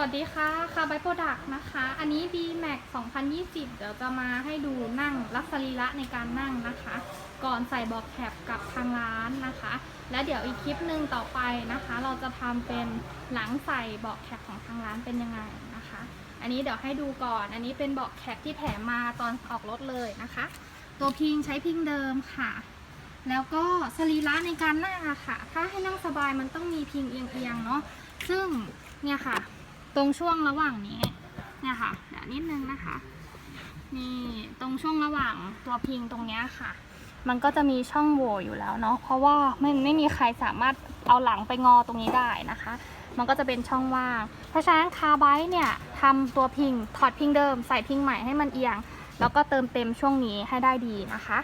วัสดีค่ะคาร์บายโปรดักต์นะคะ อันนี้ D Max 2020 เดี๋ยวจะมาให้ดูนั่งลักษรีระในการนั่งนะคะ ก่อนใส่บอกแคปกับทางร้านนะคะ แล้วเดี๋ยวอีกคลิปหนึ่งต่อไปนะคะ เราจะทำเป็นหลังใส่บอกแคปของทางร้านเป็นยังไงนะคะ อันนี้เดี๋ยวให้ดูก่อน อันนี้เป็นบอกแคปที่แถมมาตอนออกรถเลยนะคะ ตัวพิงใช้พิงเดิมค่ะ แล้วก็สรีระในการนั่งอะค่ะ ถ้าให้นั่งสบายมันต้องมีพิงเอียงๆเนาะ ซึ่งเนี่ยค่ะ ตรงช่วงระหว่างนี้เนี่ยค่ะเดี๋ยวนิดนึงนะคะ นี่ตรงช่วงระหว่างตัวพิงตรงนี้ค่ะ มันก็จะมีช่องโหว่อยู่แล้วเนาะเพราะว่าไม่ไม่มีใครสามารถเอาหลังไปงอตรงนี้ได้นะคะ มันก็จะเป็นช่องว่าง เพราะฉะนั้นคาร์ไบต์เนี่ยทำตัวพิงถอดพิงเดิม ใส่พิงใหม่ให้มันเอียง แล้วก็เติมเต็มช่วงนี้ให้ได้ดีนะคะ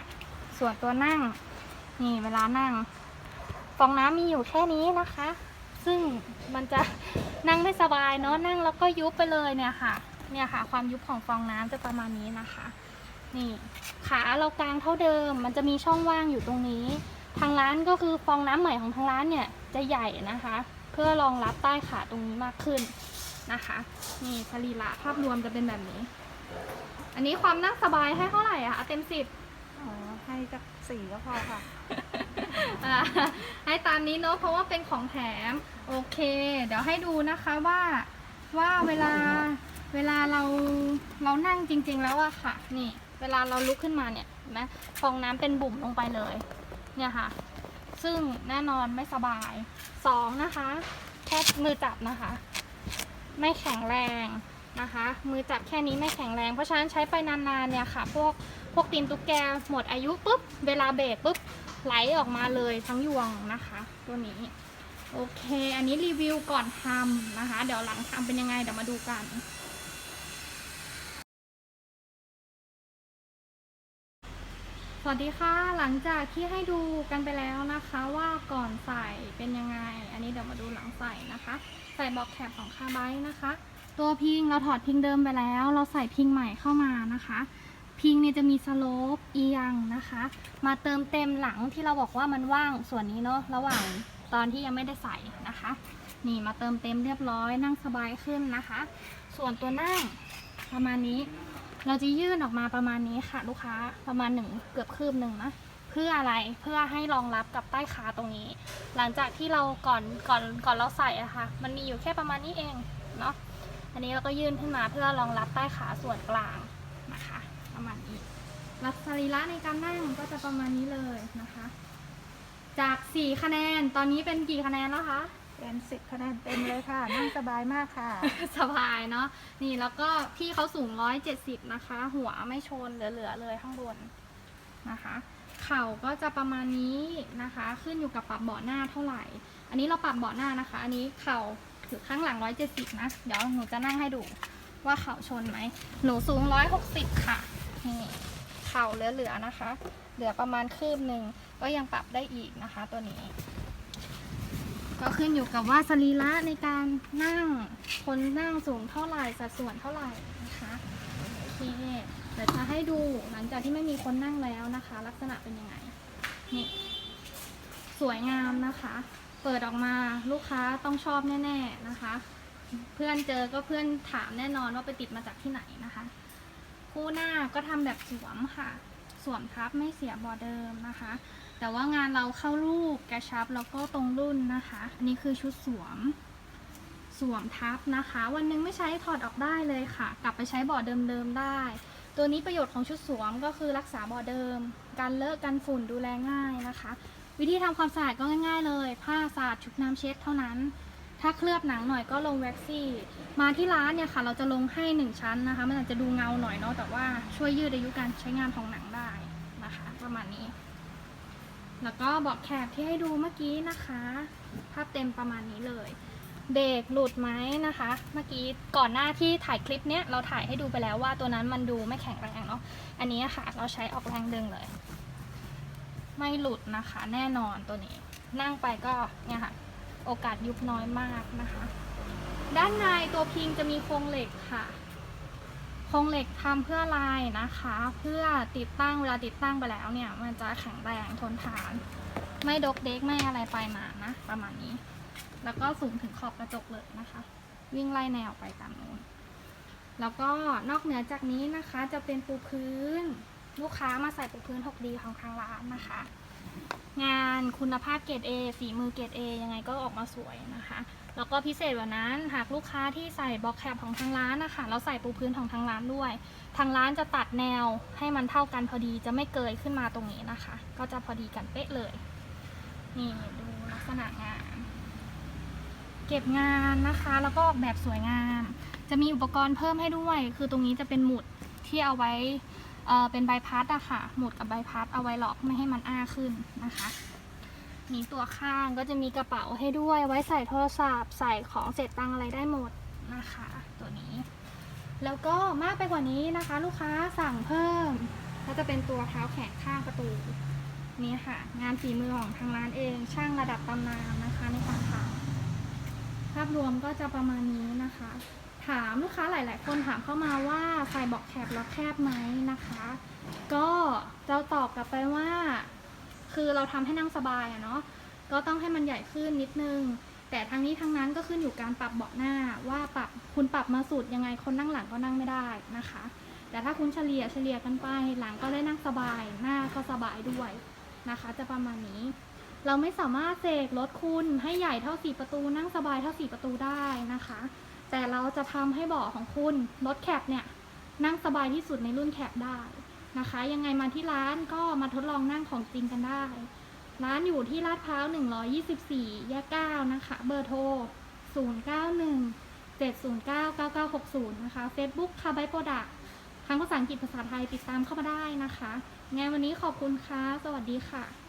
ส่วนตัวนั่งนี่เวลานั่งฟองน้ำมีอยู่แค่นี้นะคะ ซึ่งมันจะนั่งได้สบายเนาะนั่งแล้วก็ยุบไปเลยเนี่ยค่ะ เนี่ยค่ะ ความยุบของฟองน้ำจะประมาณนี้นะคะ นี่ขาเรากลางเท่าเดิม มันจะมีช่องว่างอยู่ตรงนี้ ทางร้านก็คือฟองน้ำใหม่ของทางร้านเนี่ยจะใหญ่นะคะ เพื่อรองรับใต้ขาตรงนี้มากขึ้นนะคะ นี่สรีระภาพรวมจะเป็นแบบนี้ อันนี้ความนั่งสบายให้เท่าไหร่อะคะเต็มสิบอ๋อให้จักสี่ก็พอค่ะ อ่าให้ตามนี้เนอะเพราะว่าเป็นของแถมโอเค เดี๋ยวให้ดูนะคะว่าว่าเวลาเวลาเราเรานั่งจริง ๆ แล้วอะค่ะ นี่ เวลาเราลุกขึ้นมาเนี่ยเห็นไหมฟองน้ำเป็นบุ่มลงไปเลย เนี่ยค่ะ ซึ่งแน่นอนไม่สบายสองนะคะแค่มือจับนะคะ ไม่แข็งแรงนะคะ มือจับแค่นี้ไม่แข็งแรง เพราะฉะนั้นใช้ไปนานๆเนี่ยค่ะ พวกพวกตีนตุ๊กแกหมดอายุปุ๊บ เวลาเบรกปุ๊บ ไหลออกมาเลยทั้งยวงนะคะ ตัวนี้ โอเค อันนี้รีวิวก่อนทำนะคะ เดี๋ยวหลังทำเป็นยังไงเดี๋ยวมาดูกัน สวัสดีค่ะ หลังจากที่ให้ดูกันไปแล้วนะคะว่าก่อนใส่เป็นยังไง อันนี้เดี๋ยวมาดูหลังใส่นะคะ ใส่บอกแคปของคาร์ไบนะคะ ตัวพิงเราถอดพิงเดิมไปแล้ว เราใส่พิงใหม่เข้ามานะคะ พิงเนี่ยจะมีสโลปเอียงนะคะ มาเติมเต็มหลังที่เราบอกว่ามันว่างส่วนนี้เนาะระหว่างตอนที่ยังไม่ได้ใส่นะคะ นี่มาเติมเต็มเรียบร้อยนั่งสบายขึ้นนะคะ ส่วนตัวนั่งประมาณนี้ เราจะยื่นออกมาประมาณนี้ค่ะ ลูกค้าประมาณหนึ่งเกือบคืบหนึ่งนะเพื่ออะไรเพื่อให้รองรับกับใต้ขาตรงนี้ หลังจากที่เราก่อนก่อนก่อนเราใส่อะค่ะ มันมีอยู่แค่ประมาณนี้เองเนาะอันนี้เราก็ยื่นขึ้นมาเพื่อรองรับใต้ขาส่วนกลางนะคะ ประมาณนี้ลักษรีระในการนั่งก็จะประมาณนี้เลยนะคะ จาก 4 คะแนนตอนนี้เป็นกี่คะแนนแล้วคะ เป็นสิบคะแนนเต็มเลยค่ะ นั่งสบายมากค่ะ สบายเนาะนี่แล้วก็พี่เขาสูง 170 นะคะ หัวไม่ชนเหลือๆเลยข้างบนนะคะ เข่าก็จะประมาณนี้นะคะ ขึ้นอยู่กับปรับเบาะหน้าเท่าไหร่ อันนี้เราปรับเบาะหน้านะคะ อันนี้เข่าถือข้างหลัง 170 นะ เดี๋ยวหนูจะนั่งให้ดูว่าเข่าชนไหมหนูสูง 160 ค่ะ นี่เข่าเหลือๆนะคะ เหลือประมาณคืบหนึ่งก็ยังปรับได้อีกนะคะ ตัวนี้ ก็ขึ้นอยู่กับว่าสรีระในการนั่งคนนั่งสูงเท่าไหร่สัดส่วนเท่าไหร่นะคะโอเคเดี๋ยวจะให้ดูหลังจากที่ไม่มีคนนั่งแล้วนะคะ ลักษณะเป็นยังไงนี่สวยงามนะคะ เปิดออกมาลูกค้าต้องชอบแน่ ๆนะคะ เพื่อนเจอก็เพื่อนถามแน่นอนว่าไปติดมาจากที่ไหนนะคะ คู่หน้าก็ทำแบบสวมค่ะ สวมทับไม่เสียบอเดิมนะคะ แต่ว่างานเราเข้ารูปกระชับแล้วก็ตรงรุ่นนะคะอันนี้คือชุดสวมสวมทับนะคะ วันหนึงไม่ใช้ถอดออกได้เลยค่ะ กลับไปใช้บอร์ดเดิมๆได้ ตัวนี้ประโยชน์ของชุดสวมก็คือรักษาบอร์ดเดิม การเลอะกันฝุ่นดูแลง่ายนะคะ วิธีทำความสะอาดก็ง่าย ๆ เลย ผ้าสะอาดชุบน้ำเช็ดเท่านั้น ถ้าเคลือบหนังหน่อยก็ลงแว็กซี่ มาที่ร้านเนี่ยค่ะ เราจะลงให้หนึ่งชั้นนะคะ มันอาจจะดูเงาหน่อยเนาะแต่ว่าช่วยยืดอายุการใช้งานของหนังได้นะคะ ประมาณนี้ แล้วก็เบอกแคบที่ให้ดูเมื่อกี้นะคะ ภาพเต็มประมาณนี้เลยเบรกหลุดไหมนะคะ เมื่อกี้ก่อนหน้าที่ถ่ายคลิปเนี้ยเราถ่ายให้ดูไปแล้วว่าตัวนั้นมันดูไม่แข็งแรงเนาะอันนี้ค่ะ เราใช้ออกแรงดึงเลย ไม่หลุดนะคะ แน่นอนตัวนี้ นั่งไปก็เนี่ยค่ะ โอกาสยุบน้อยมากนะคะ ด้านในตัวพิงจะมีโครงเหล็กค่ะ โครงเหล็กทำเพื่อลายนะคะ เพื่อติดตั้งเวลาติดตั้งไปแล้วเนี่ย มันจะแข็งแรงทนทาน ไม่ดกเด็กไม่อะไรไปมานะ ประมาณนี้ แล้วก็สูงถึงขอบกระจกเลยนะคะ วิ่งไล่แนวไปตามนู้นแล้วก็นอกเหนือจากนี้นะคะจะเป็นปูพื้น ลูกค้ามาใส่ปูพื้น 6D ของทางร้านนะคะ งานคุณภาพเกรด A ฝีมือเกรด A ยังไงก็ออกมาสวยนะคะ แล้วก็พิเศษกว่านั้นหากลูกค้าที่ใส่บล็อกแคปของทางร้านนะคะเราใส่ปูพื้นของทางร้านด้วย ทางร้านจะตัดแนวให้มันเท่ากันพอดีจะไม่เกยขึ้นมาตรงนี้นะคะ ก็จะพอดีกันเป๊ะเลย นี่ดูลักษณะงาน เก็บงานนะคะ แล้วก็ออกแบบสวยงาม จะมีอุปกรณ์เพิ่มให้ด้วย คือตรงนี้จะเป็นหมุดที่เอาไว้ เอ่อเป็นใบพัดอะค่ะ หมุดกับใบพัดเอาไว้ล็อกไม่ให้มันอ้าขึ้นนะคะนี่ตัวข้างก็จะมีกระเป๋าให้ด้วย ไว้ใส่โทรศัพท์ ใส่ของเศษตังอะไรได้หมดนะคะ ตัวนี้ แล้วก็มากไปกว่านี้นะคะ ลูกค้าสั่งเพิ่ม ก็จะเป็นตัวเท้าแขนข้างประตูนี่ค่ะ งานฝีมือของทางร้านเอง ช่างระดับตำนานนะคะในการทำภาพรวมก็จะประมาณนี้นะคะ ถามลูกค้าหลาย ๆ คนถามเข้ามาว่าใส่เบอกแคบแล้วแคบไหมนะคะ ก็จะตอบกลับไปว่า คือเราทำให้นั่งสบายอะเนาะก็ต้องให้มันใหญ่ขึ้นนิดนึง แต่ทางนี้ทางนั้นก็ขึ้นอยู่การปรับเบาะหน้าว่าปรับคุณปรับมาสุดยังไงคนนั่งหลังก็นั่งไม่ได้นะคะ แต่ถ้าคุณเฉลี่ยเฉลี่ยกันไปหลังก็ได้นั่งสบาย หน้าก็สบายด้วยนะคะ จะประมาณนี้ เราไม่สามารถเสกรถคุณให้ใหญ่เท่าสี่ประตูนั่งสบายเท่าสี่ประตูได้นะคะ แต่เราจะทำให้เบาะของคุณรถแคปเนี่ยนั่งสบายที่สุดในรุ่นแคปได้นะคะ ยังไงมาที่ร้านก็มาทดลองนั่งของจริงกันได้ ร้านอยู่ที่ลาดพร้าว 124 แยก 9 นะคะ เบอร์โทร 091 709 9960 นะคะ Facebook คาบายโปรดักทั้งภาษาอังกฤษภาษาไทยติดตามเข้ามาได้นะคะงานวันนี้ขอบคุณค่ะ สวัสดีค่ะ